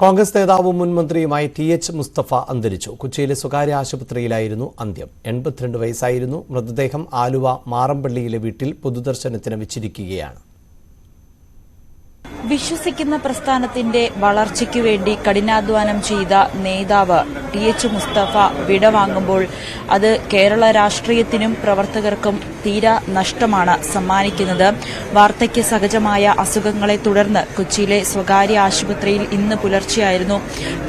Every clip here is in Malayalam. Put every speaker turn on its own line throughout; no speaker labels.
കോൺഗ്രസ് നേതാവും മുൻ മന്ത്രിയുമായി ടി എച്ച് മുസ്തഫ അന്തരിച്ചു. കൊച്ചിയിലെ സ്വകാര്യ ആശുപത്രിയിലായിരുന്നു അന്ത്യം. എൺപത്തിരണ്ട് വയസ്സായിരുന്നു മൃതദേഹം ആലുവ മാറമ്പള്ളിയിലെ വീട്ടിൽ പൊതുദർശനത്തിന് വെച്ചിരിക്കുകയാണ്.
വിശ്വസിക്കുന്ന പ്രസ്ഥാനത്തിന്റെ വളർച്ചയ്ക്കു വേണ്ടി കഠിനാധ്വാനം ചെയ്ത നേതാവ് ടി എച്ച് മുസ്തഫ വിടവാങ്ങുമ്പോൾ അത് കേരള രാഷ്ട്രീയത്തിനും പ്രവർത്തകർക്കും തീരാ നഷ്ടമാണ് സമ്മാനിക്കുന്നത്. വാർത്തയ്ക്ക് സഹജമായ അസുഖങ്ങളെ തുടർന്ന് കൊച്ചിയിലെ സ്വകാര്യ ആശുപത്രിയിൽ ഇന്ന് പുലർച്ചെയായിരുന്നു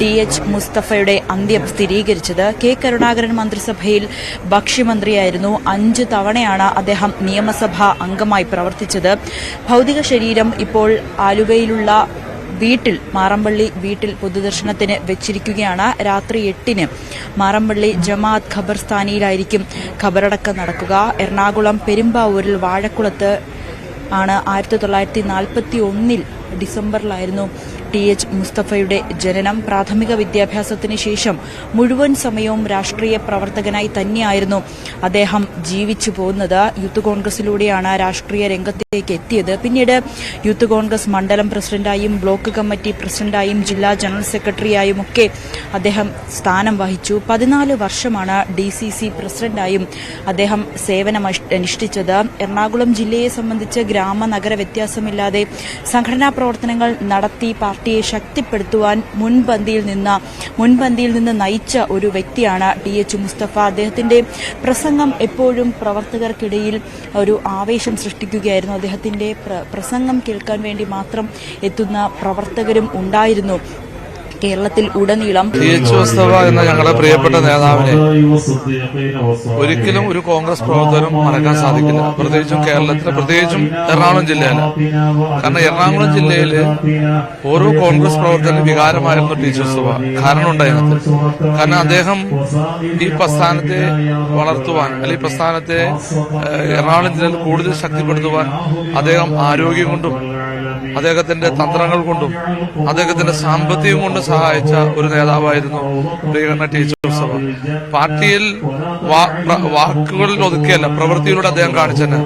ടി എച്ച് മുസ്തഫയുടെ അന്ത്യം സ്ഥിരീകരിച്ചത്. കെ കരുണാകരൻ മന്ത്രിസഭയിൽ ഭക്ഷ്യമന്ത്രിയായിരുന്നു. അഞ്ച് തവണയാണ് അദ്ദേഹം നിയമസഭാ അംഗമായി പ്രവർത്തിച്ചത്. ഭൌതിക ശരീരം ഇപ്പോൾ ആലുവയിലുള്ള വീട്ടിൽ മാറമ്പള്ളി വീട്ടിൽ പൊതുദർശനത്തിന് വെച്ചിരിക്കുകയാണ്. രാത്രി എട്ടിന് മാറമ്പള്ളി ജമാഅത്ത് ഖബർസ്ഥാനിയിലായിരിക്കും ഖബറടക്കം നടക്കുക. എറണാകുളം പെരുമ്പാവൂരിൽ വാഴക്കുളത്ത് ആണ് ആയിരത്തി തൊള്ളായിരത്തി നാൽപ്പത്തി ഒന്നിൽ ഡിസംബറിലായിരുന്നു ടി. എച്ച്. മുസ്തഫയുടെ ജനനം പ്രാഥമിക വിദ്യാഭ്യാസത്തിന് ശേഷം മുഴുവൻ സമയവും രാഷ്ട്രീയ പ്രവർത്തകനായി തന്നെയായിരുന്നു അദ്ദേഹം ജീവിച്ചു പോകുന്നത്. യൂത്ത് കോൺഗ്രസിലൂടെയാണ് രാഷ്ട്രീയ രംഗത്തേക്ക് എത്തിയത്. പിന്നീട് യൂത്ത് കോൺഗ്രസ് മണ്ഡലം പ്രസിഡന്റായും ബ്ലോക്ക് കമ്മിറ്റി പ്രസിഡന്റായും ജില്ലാ ജനറൽ സെക്രട്ടറിയായും ഒക്കെ അദ്ദേഹം സ്ഥാനം വഹിച്ചു. പതിനാല് വർഷമാണ് ഡി സി സി പ്രസിഡന്റായും അദ്ദേഹം സേവനമനുഷ്ഠിച്ചത്. എറണാകുളം ജില്ലയെ സംബന്ധിച്ച് ഗ്രാമ നഗര വ്യത്യാസമില്ലാതെ സംഘടനാ പ്രവർത്തനങ്ങൾ നടത്തി പാർട്ടിയെ ശക്തിപ്പെടുത്തുവാൻ മുൻപന്തിയിൽ നിന്ന് മുൻപന്തിയിൽ നിന്ന് നയിച്ച ഒരു വ്യക്തിയാണ് ടി എച്ച് മുസ്തഫ. അദ്ദേഹത്തിന്റെ പ്രസംഗം എപ്പോഴും പ്രവർത്തകർക്കിടയിൽ ഒരു ആവേശം സൃഷ്ടിക്കുകയായിരുന്നു. അദ്ദേഹത്തിന്റെ പ്ര- പ്രസംഗം കേൾക്കാൻ വേണ്ടി മാത്രം എത്തുന്ന പ്രവർത്തകരും ഉണ്ടായിരുന്നു. കേരളത്തിൽ ഉടനീളം
എന്ന ഞങ്ങളുടെ പ്രിയപ്പെട്ട നേതാവിനെ ഒരിക്കലും ഒരു കോൺഗ്രസ് പ്രവർത്തനം മറക്കാൻ സാധിക്കില്ല. പ്രത്യേകിച്ചും കേരളത്തിലെ പ്രത്യേകിച്ചും എറണാകുളം ജില്ലയിൽ. കാരണം എറണാകുളം ജില്ലയിൽ ഓരോ കോൺഗ്രസ് പ്രവർത്തനം വികാരമായിരുന്നു ടീച്ചേഴ്സ് എച്ച് മുസ്തഫ കാരണം ഉണ്ടായിരുന്നത്. കാരണം അദ്ദേഹം ഈ പ്രസ്ഥാനത്തെ വളർത്തുവാൻ അല്ലെങ്കിൽ പ്രസ്ഥാനത്തെ എറണാകുളം ജില്ലയിൽ കൂടുതൽ ശക്തിപ്പെടുത്തുവാൻ അദ്ദേഹം ആരോഗ്യം കൊണ്ടും അദ്ദേഹത്തിന്റെ തന്ത്രങ്ങൾ കൊണ്ടും അദ്ദേഹത്തിന്റെ സാമ്പത്തികം കൊണ്ടും സഹായിച്ച ഒരു നേതാവായിരുന്നു പ്രിയകരണ ടീച്ചർ സഭ. പാർട്ടിയിൽ വാക്കുകളിൽ ഒതുക്കിയല്ല പ്രവൃത്തിയിലൂടെ അദ്ദേഹം കാണിച്ചത്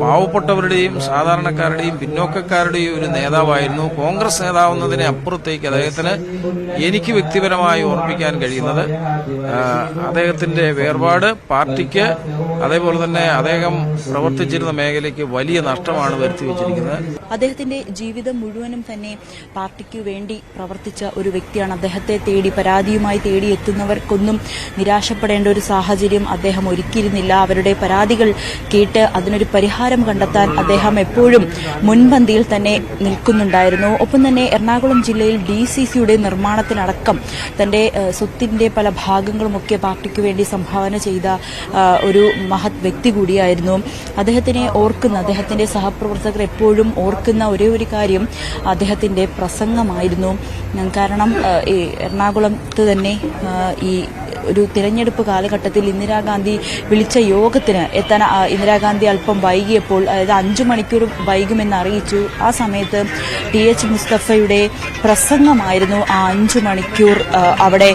പാവപ്പെട്ടവരുടെയും സാധാരണക്കാരുടെയും പിന്നോക്കക്കാരുടെയും ഒരു നേതാവായിരുന്നു. കോൺഗ്രസ് നേതാവുന്നതിനെ അപ്പുറത്തേക്ക് അദ്ദേഹത്തിന് എനിക്ക് വ്യക്തിപരമായി ഓർമ്മിക്കാൻ കഴിയുന്നത് അദ്ദേഹത്തിന്റെ വേർപാട് പാർട്ടിക്ക് അതേപോലെ തന്നെ അദ്ദേഹം പ്രവർത്തിച്ചിരുന്ന മേഖലയ്ക്ക് വലിയ നഷ്ടമാണ് വരുത്തി വെച്ചിരിക്കുന്നത്.
അദ്ദേഹത്തിന്റെ ജീവിതം മുഴുവനും തന്നെ പാർട്ടിക്ക് വേണ്ടി പ്രവർത്തിച്ച ഒരു വ്യക്തിയാണ്. അദ്ദേഹത്തെ തേടി പരാതിയുമായി തേടി എത്തുന്നവർക്കൊന്നും നിരാശപ്പെടേണ്ട ഒരു സാഹചര്യം അദ്ദേഹം ഒരുക്കിയിരുന്നില്ല. അവരുടെ പരാതികൾ കേട്ട് അതിനൊരു പരിഹാരം കണ്ടെത്താൻ അദ്ദേഹം എപ്പോഴും മുൻപന്തിയിൽ തന്നെ നിൽക്കുന്നുണ്ടായിരുന്നു. ഒപ്പം തന്നെ എറണാകുളം ജില്ലയിൽ ഡി സി സിയുടെ നിർമ്മാണത്തിനടക്കം തന്റെ സ്വത്തിന്റെ പല ഭാഗങ്ങളുമൊക്കെ പാർട്ടിക്ക് വേണ്ടി സംഭാവന ചെയ്ത ഒരു മഹത് വ്യക്തി കൂടിയായിരുന്നു. അദ്ദേഹത്തിനെ ഓർക്കുന്ന അദ്ദേഹത്തിന്റെ സഹപ്രവർത്തകർ എപ്പോഴും ഓർക്കുന്ന ഒരേ ഒരു കാര്യം അദ്ദേഹത്തിന്റെ പ്രസംഗമായിരുന്നു. കാരണം എറണാകുളത്ത് തന്നെ ഈ ഒരു തിരഞ്ഞെടുപ്പ് കാലഘട്ടത്തിൽ ഇന്ദിരാഗാന്ധി വിളിച്ച യോഗത്തിന് എത്താൻ ഇന്ദിരാഗാന്ധി അല്പം വൈകിയപ്പോൾ അതായത് അഞ്ചു മണിക്കൂർ വൈകുമെന്ന് അറിയിച്ചു. ആ സമയത്ത് ടി എച്ച് മുസ്തഫയുടെ പ്രസംഗമായിരുന്നു ആ അഞ്ചു മണിക്കൂർ അവിടെ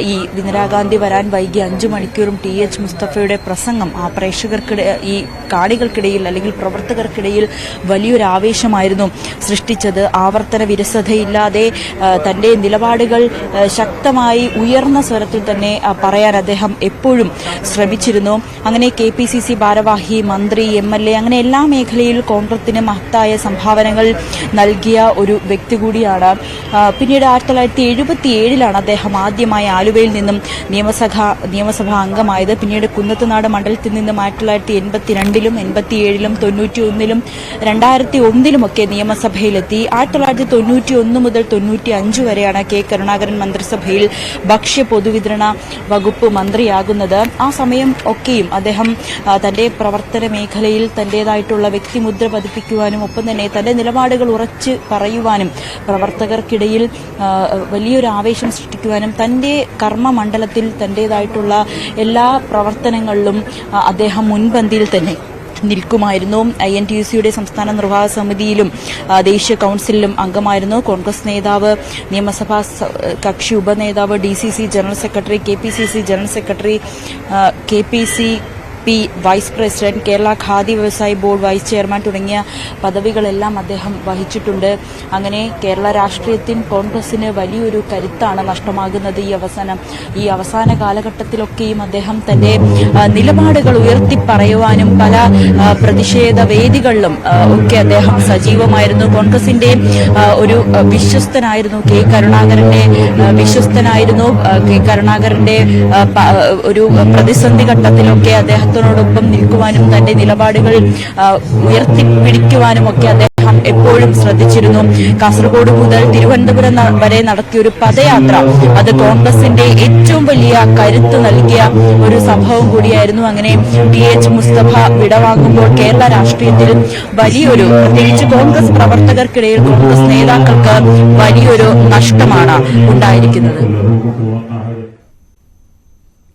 ഈ ഇന്ദിരാഗാന്ധി വരാൻ വൈകി അഞ്ചു മണിക്കൂറും ടി എച്ച് മുസ്തഫയുടെ പ്രസംഗം ആ പ്രേക്ഷകർക്കിട ഈ കാണികൾക്കിടയിൽ അല്ലെങ്കിൽ പ്രവർത്തകർക്കിടയിൽ വലിയൊരു ആവേശമായിരുന്നു സൃഷ്ടിച്ചത്. ആവർത്തന വിരസതയില്ലാതെ തന്റെ നിലപാടുകൾ ശക്തമായി ഉയർന്ന സ്വരത്തിൽ തന്നെ പറയാൻ അദ്ദേഹം എപ്പോഴും ശ്രമിച്ചിരുന്നു. അങ്ങനെ കെ പി സി സി ഭാരവാഹി മന്ത്രി എം എൽ എ അങ്ങനെ എല്ലാ മേഖലയിൽ കോൺഗ്രസിന് മഹത്തായ സംഭാവനകൾ നൽകിയ ഒരു വ്യക്തി കൂടിയാണ്. പിന്നീട് ആയിരത്തി തൊള്ളായിരത്തി എഴുപത്തി ഏഴിലാണ് അദ്ദേഹം ആദ്യമായി ആലുവയിൽ നിന്നും നിയമസഭ നിയമസഭാ അംഗമായത്. പിന്നീട് കുന്നത്തുനാട് മണ്ഡലത്തിൽ നിന്നും ആയിരത്തി തൊള്ളായിരത്തി എൺപത്തിരണ്ടിലും എൺപത്തിയേഴിലും തൊണ്ണൂറ്റി ഒന്നിലും രണ്ടായിരത്തി ഒന്നിലുമൊക്കെ നിയമസഭയിലെത്തി. ആയിരത്തി തൊള്ളായിരത്തി തൊണ്ണൂറ്റി ഒന്ന് മുതൽ തൊണ്ണൂറ്റി അഞ്ച് വരെയാണ് കെ കരുണാകരൻ മന്ത്രിസഭയിൽ ഭക്ഷ്യ പൊതുവിതരണ വകുപ്പ് മന്ത്രിയാകുന്നത്. ആ സമയം ഒക്കെയും അദ്ദേഹം തന്റെ പ്രവർത്തന മേഖലയിൽ തന്റേതായിട്ടുള്ള വ്യക്തിമുദ്ര പതിപ്പിക്കുവാനും ഒപ്പം തന്നെ തന്റെ നിലപാടുകൾ ഉറച്ച് പറയുവാനും പ്രവർത്തകർക്കിടയിൽ വലിയൊരു ആവേശം സൃഷ്ടിക്കുവാനും തന്റെ കർമ്മമണ്ഡലത്തിൽ തന്റേതായിട്ടുള്ള എല്ലാ പ്രവർത്തനങ്ങളിലും അദ്ദേഹം മുൻപന്തിയിൽ തന്നെ നിൽക്കുമായിരുന്നു. ഐ എൻ ടി യു സിയുടെ സംസ്ഥാന നിർവാഹക സമിതിയിലും ദേശീയ കൌൺസിലിലും അംഗമായിരുന്നു കോൺഗ്രസ് നേതാവ് നിയമസഭാ കക്ഷി ഉപനേതാവ് D C C general secretary K P C C general secretary K P C P vice president Kerala Khadi വ്യവസായ ബോർഡ് വൈസ് ചെയർമാൻ തുടങ്ങിയ പദവികളെല്ലാം അദ്ദേഹം വഹിച്ചിട്ടുണ്ട്. അങ്ങനെ കേരള രാഷ്ട്രീയത്തിൽ കോൺഗ്രസിന് വലിയൊരു കരുത്താണ് നഷ്ടമാകുന്നത് ഈ അവസാനം. ഈ അവസാന കാലഘട്ടത്തിലൊക്കെയും അദ്ദേഹം തന്റെ നിലപാടുകൾ ഉയർത്തി പറയുവാനും പല പ്രതിഷേധ വേദികളിലും ഒക്കെ അദ്ദേഹം സജീവമായിരുന്നു. കോൺഗ്രസിന്റെ ഒരു വിശ്വസ്തനായിരുന്നു കെ കരുണാകരന്റെ വിശ്വസ്തനായിരുന്നു കെ കരുണാകരന്റെ ഒരു പ്രതിസന്ധി ഘട്ടത്തിലൊക്കെ അദ്ദേഹത്തിനോടൊപ്പം നിൽക്കുവാനും തന്റെ നിലപാടുകൾ ഉയർത്തിപ്പിടിക്കുവാനും ഒക്കെ അദ്ദേഹം എപ്പോഴും ശ്രദ്ധിച്ചിരുന്നു. കാസർഗോഡ് മുതൽ തിരുവനന്തപുരം വരെ നടത്തിയ ഒരു പദയാത്ര അത് കോൺഗ്രസിന്റെ ഏറ്റവും വലിയ കരുത്ത് നൽകിയ ഒരു സംഭവം കൂടിയായിരുന്നു. അങ്ങനെ ടി. എച്ച്. മുസ്തഫ വിടവാങ്ങുമ്പോൾ കേരള രാഷ്ട്രീയത്തിൽ വലിയൊരു പ്രത്യേകിച്ച് കോൺഗ്രസ് പ്രവർത്തകർക്കിടയിൽ കോൺഗ്രസ് നേതാക്കൾക്ക് വലിയൊരു നഷ്ടമാണ് ഉണ്ടായിരിക്കുന്നത്.